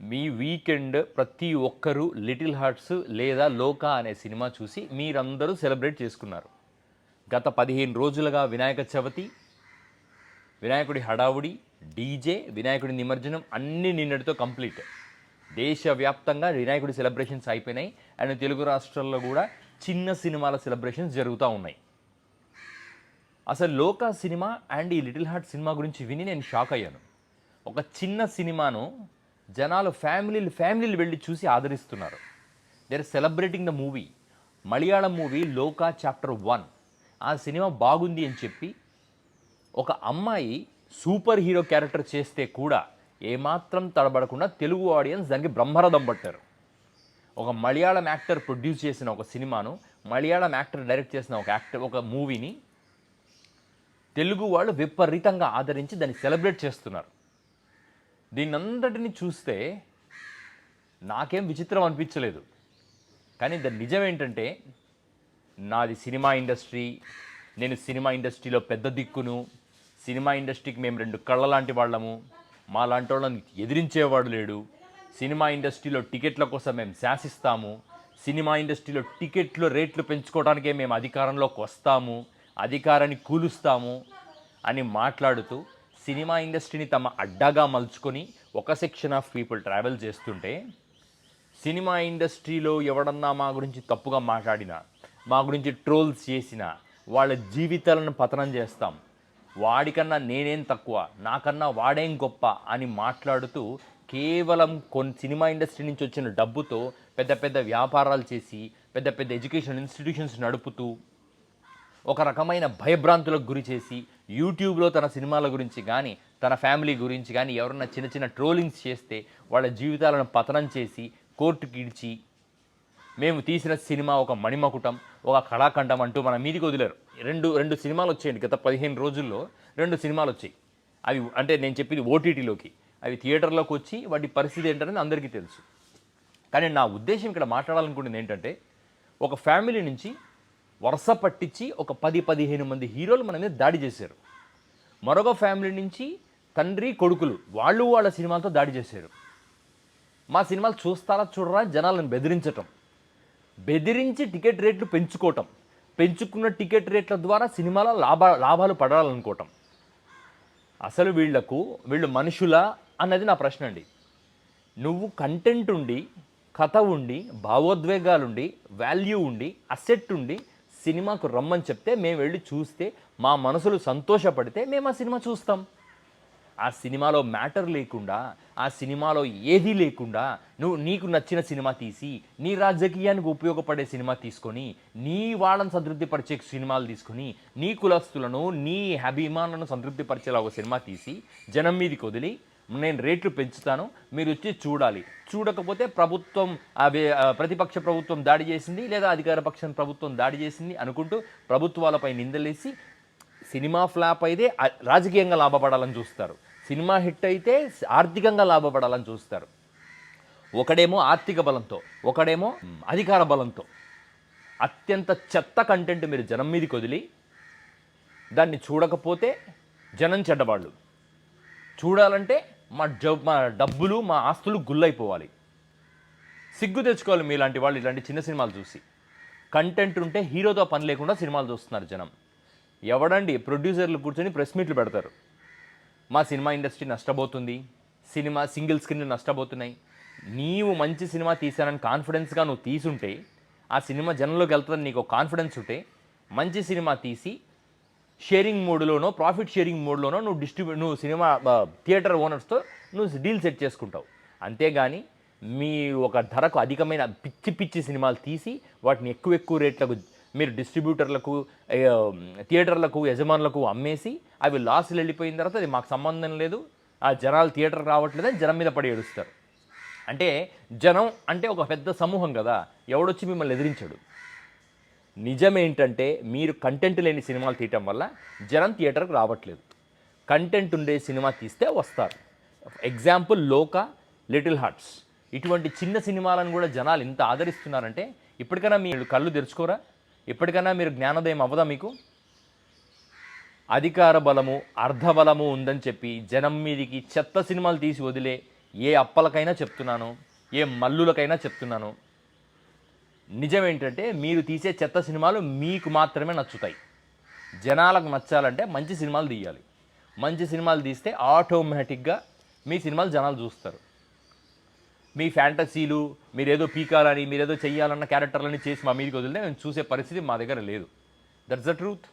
మీ weekend ప్రతి ఒక్కరూ little hearts లేదా లోకా అనే సినిమా చూసి మీరందరూ సెలబ్రేట్ చేసుకున్నారు. గత పదిహేను రోజులుగా వినాయక చవితి వినాయకుడి హడావుడి డీజే వినాయకుడి నిమజ్జనం అన్నీ నిన్నటితో కంప్లీట్. దేశవ్యాప్తంగా వినాయకుడి సెలబ్రేషన్స్ అయిపోయినాయి. అండ్ తెలుగు రాష్ట్రాల్లో కూడా చిన్న సినిమాల సెలబ్రేషన్స్ జరుగుతూ ఉన్నాయి. అసలు లోకా సినిమా అండ్ ఈ లిటిల్ హార్ట్ సినిమా గురించి విని నేను షాక్ అయ్యాను. ఒక చిన్న సినిమాను జనాలు ఫ్యామిలీలు ఫ్యామిలీలు వెళ్ళి చూసి ఆదరిస్తున్నారు. There celebrating the movie Malayalam movie Lokah chapter one. ఆ సినిమా బాగుంది అని చెప్పి ఒక అమ్మాయి సూపర్ హీరో క్యారెక్టర్ చేస్తే కూడా ఏమాత్రం తడబడకుండా తెలుగు ఆడియన్స్ దానికి బ్రహ్మరథం పట్టారు. ఒక మలయాళం యాక్టర్ ప్రొడ్యూస్ చేసిన ఒక సినిమాను మలయాళం యాక్టర్ డైరెక్ట్ చేసిన ఒక యాక్టర్ ఒక మూవీని తెలుగు వాళ్ళు విపరీతంగా ఆదరించి దాన్ని సెలబ్రేట్ చేస్తున్నారు. దీన్నంతటిని చూస్తే నాకేం విచిత్రం అనిపించలేదు. కానీ దాని నిజం ఏంటంటే నాది సినిమా ఇండస్ట్రీ నేను సినిమా ఇండస్ట్రీలో పెద్ద దిక్కును సినిమా ఇండస్ట్రీకి మేము రెండు కళ్ళ లాంటి వాళ్ళము మా లాంటి వాళ్ళని ఎదిరించేవాడు లేడు సినిమా ఇండస్ట్రీలో టికెట్ల కోసం మేము శాసిస్తాము సినిమా ఇండస్ట్రీలో టికెట్లు రేట్లు పెంచుకోవడానికే మేము అధికారంలోకి వస్తాము అధికారాన్ని కూలుస్తాము అని మాట్లాడుతూ సినిమా ఇండస్ట్రీని తమ అడ్డాగా మలుచుకొని ఒక సెక్షన్ ఆఫ్ పీపుల్ ట్రావెల్ చేస్తుంటే సినిమా ఇండస్ట్రీలో ఎవడన్నా మా గురించి తప్పుగా మాట్లాడినా మా గురించి ట్రోల్స్ చేసినా వాళ్ళ జీవితాలను పతనం చేస్తాం. వాడికన్నా నేనేం తక్కువ నాకన్నా వాడేం గొప్ప అని మాట్లాడుతూ కేవలం కొన్ని సినిమా ఇండస్ట్రీ నుంచి వచ్చిన డబ్బుతో పెద్ద పెద్ద వ్యాపారాలు చేసి పెద్ద పెద్ద ఎడ్యుకేషన్ ఇన్స్టిట్యూషన్స్ నడుపుతూ ఒక రకమైన భయభ్రాంతులకు గురి చేసి యూట్యూబ్లో తన సినిమాల గురించి కానీ తన ఫ్యామిలీ గురించి కానీ ఎవరన్నా చిన్న చిన్న ట్రోలింగ్స్ చేస్తే వాళ్ళ జీవితాలను పతనం చేసి కోర్టుకి ఇడిచి మేము తీసిన సినిమా ఒక మణిమకుటం ఒక కళాఖండం అంటూ మన మీదికి వదిలేరు. రెండు రెండు సినిమాలు వచ్చాయండి. గత పదిహేను రోజుల్లో రెండు సినిమాలు వచ్చాయి. అవి అంటే నేను చెప్పింది ఓటీటీలోకి అవి థియేటర్లోకి వచ్చి వాటి పరిస్థితి ఏంటనేది అందరికీ తెలుసు. కానీ నా ఉద్దేశం ఇక్కడ మాట్లాడాలనుకుంటుంది ఏంటంటే ఒక ఫ్యామిలీ నుంచి వరుస పట్టించి ఒక పది పదిహేను మంది హీరోలు మన మీద దాడి చేశారు. మరొక ఫ్యామిలీ నుంచి తండ్రి కొడుకులు వాళ్ళు వాళ్ళ సినిమాలతో దాడి చేశారు. మా సినిమాలు చూస్తారా చూడరా జనాలను బెదిరించటం. బెదిరించి టికెట్ రేట్లు పెంచుకోవటం. పెంచుకున్న టికెట్ రేట్ల ద్వారా సినిమాల లాభ లాభాలు పడాలనుకోవటం. అసలు వీళ్ళకు వీళ్ళు మనుషులా అన్నది నా ప్రశ్న అండి. నువ్వు కంటెంట్ ఉండి కథ ఉండి భావోద్వేగాలుండి వాల్యూ ఉండి అసెట్ ఉండి సినిమాకు రమ్మని చెప్తే మేము వెళ్ళి చూస్తే మా మనసులు సంతోషపడితే మేము ఆ సినిమా చూస్తాం. ఆ సినిమాలో మ్యాటర్ లేకుండా ఆ సినిమాలో ఏదీ లేకుండా నువ్వు నీకు నచ్చిన సినిమా తీసి నీ రాజకీయానికి ఉపయోగపడే సినిమా తీసుకొని నీ వాళ్ళని సంతృప్తిపరిచే సినిమాలు తీసుకొని నీ కులస్తులను నీ అభిమానులను సంతృప్తిపరిచేలా ఒక సినిమా తీసి జనం మీదకి వదిలి నేను రేట్లు పెంచుతాను మీరు వచ్చి చూడాలి. చూడకపోతే ప్రభుత్వం అవి ప్రతిపక్ష ప్రభుత్వం దాడి చేసింది లేదా అధికార పక్షం ప్రభుత్వం దాడి చేసింది అనుకుంటూ ప్రభుత్వాలపై నిందలేసి సినిమా ఫ్లాప్ అయితే రాజకీయంగా లాభపడాలని చూస్తారు. సినిమా హిట్ అయితే ఆర్థికంగా లాభపడాలని చూస్తారు. ఒకడేమో ఆర్థిక బలంతో ఒకడేమో అధికార బలంతో. అత్యంత చెత్త కంటెంట్ మీరు జనం మీదకి వదిలి దాన్ని చూడకపోతే జనం చెడ్డవాళ్ళు. చూడాలంటే మా జబ్ మా డబ్బులు మా ఆస్తులు గుల్లైపోవాలి. సిగ్గు తెచ్చుకోవాలి మీలాంటి వాళ్ళు ఇలాంటి చిన్న సినిమాలు చూసి. కంటెంట్ ఉంటే హీరోతో పని లేకుండా సినిమాలు చూస్తున్నారు జనం. ఎవడండి? ప్రొడ్యూసర్లు కూర్చొని ప్రెస్ మీట్లు పెడతారు. మా సినిమా ఇండస్ట్రీ నష్టపోతుంది. సినిమా సింగిల్ స్క్రీన్లు నష్టపోతున్నాయి. నీవు మంచి సినిమా తీశానని కాన్ఫిడెన్స్గా నువ్వు తీసుంటే ఆ సినిమా జనంలోకి వెళ్తుందని నీకు కాన్ఫిడెన్స్ ఉంటే మంచి సినిమా తీసి షేరింగ్ మోడ్లోనో ప్రాఫిట్ షేరింగ్ మోడ్లోనో నువ్వు డిస్ట్రిబ్యూ నువ్వు సినిమా థియేటర్ ఓనర్స్తో నువ్వు డీల్ సెట్ చేసుకుంటావు. అంతేగాని మీ ఒక ధరకు అధికమైన పిచ్చి పిచ్చి సినిమాలు తీసి వాటిని ఎక్కువ ఎక్కువ రేట్లకు మీరు డిస్ట్రిబ్యూటర్లకు థియేటర్లకు యజమానులకు అమ్మేసి అవి లాస్లు వెళ్ళిపోయిన తర్వాత అది మాకు సంబంధం లేదు. ఆ జనాలు థియేటర్ రావట్లేదని జనం మీద పడి ఏడుస్తారు. అంటే జనం అంటే ఒక పెద్ద సమూహం కదా. ఎవడొచ్చి మిమ్మల్ని ఎదిరించాడు? నిజమేంటంటే మీరు కంటెంట్ లేని సినిమాలు తీయటం వల్ల జనం థియేటర్కి రావట్లేదు. కంటెంట్ ఉండే సినిమా తీస్తే వస్తారు. ఎగ్జాంపుల్ లోక లిటిల్ హార్ట్స్ ఇటువంటి చిన్న సినిమాలను కూడా జనాలు ఇంత ఆదరిస్తున్నారంటే ఇప్పటికైనా మీరు కళ్ళు తెరుచుకోరా? ఇప్పటికైనా మీరు జ్ఞానోదయం అవ్వదా మీకు? అధికార బలము అర్ధబలము ఉందని చెప్పి జనం మీదికి చెత్త సినిమాలు తీసి వదిలే ఏ అప్పలకైనా చెప్తున్నాను ఏ మల్లులకైనా చెప్తున్నాను. నిజం ఏంటంటే మీరు తీసే చెత్త సినిమాలు మీకు మాత్రమే నచ్చుతాయి. జనాలకు నచ్చాలంటే మంచి సినిమాలు తీయాలి. మంచి సినిమాలు తీస్తే ఆటోమేటిక్గా మీ సినిమాలు జనాలు చూస్తారు. మీ ఫ్యాంటసీలు మీరేదో పీకాలని మీరేదో చెయ్యాలన్న క్యారెక్టర్లని చేసి మా మీదకి వదిలితే మేము చూసే పరిస్థితి మా దగ్గర లేదు. That's the truth.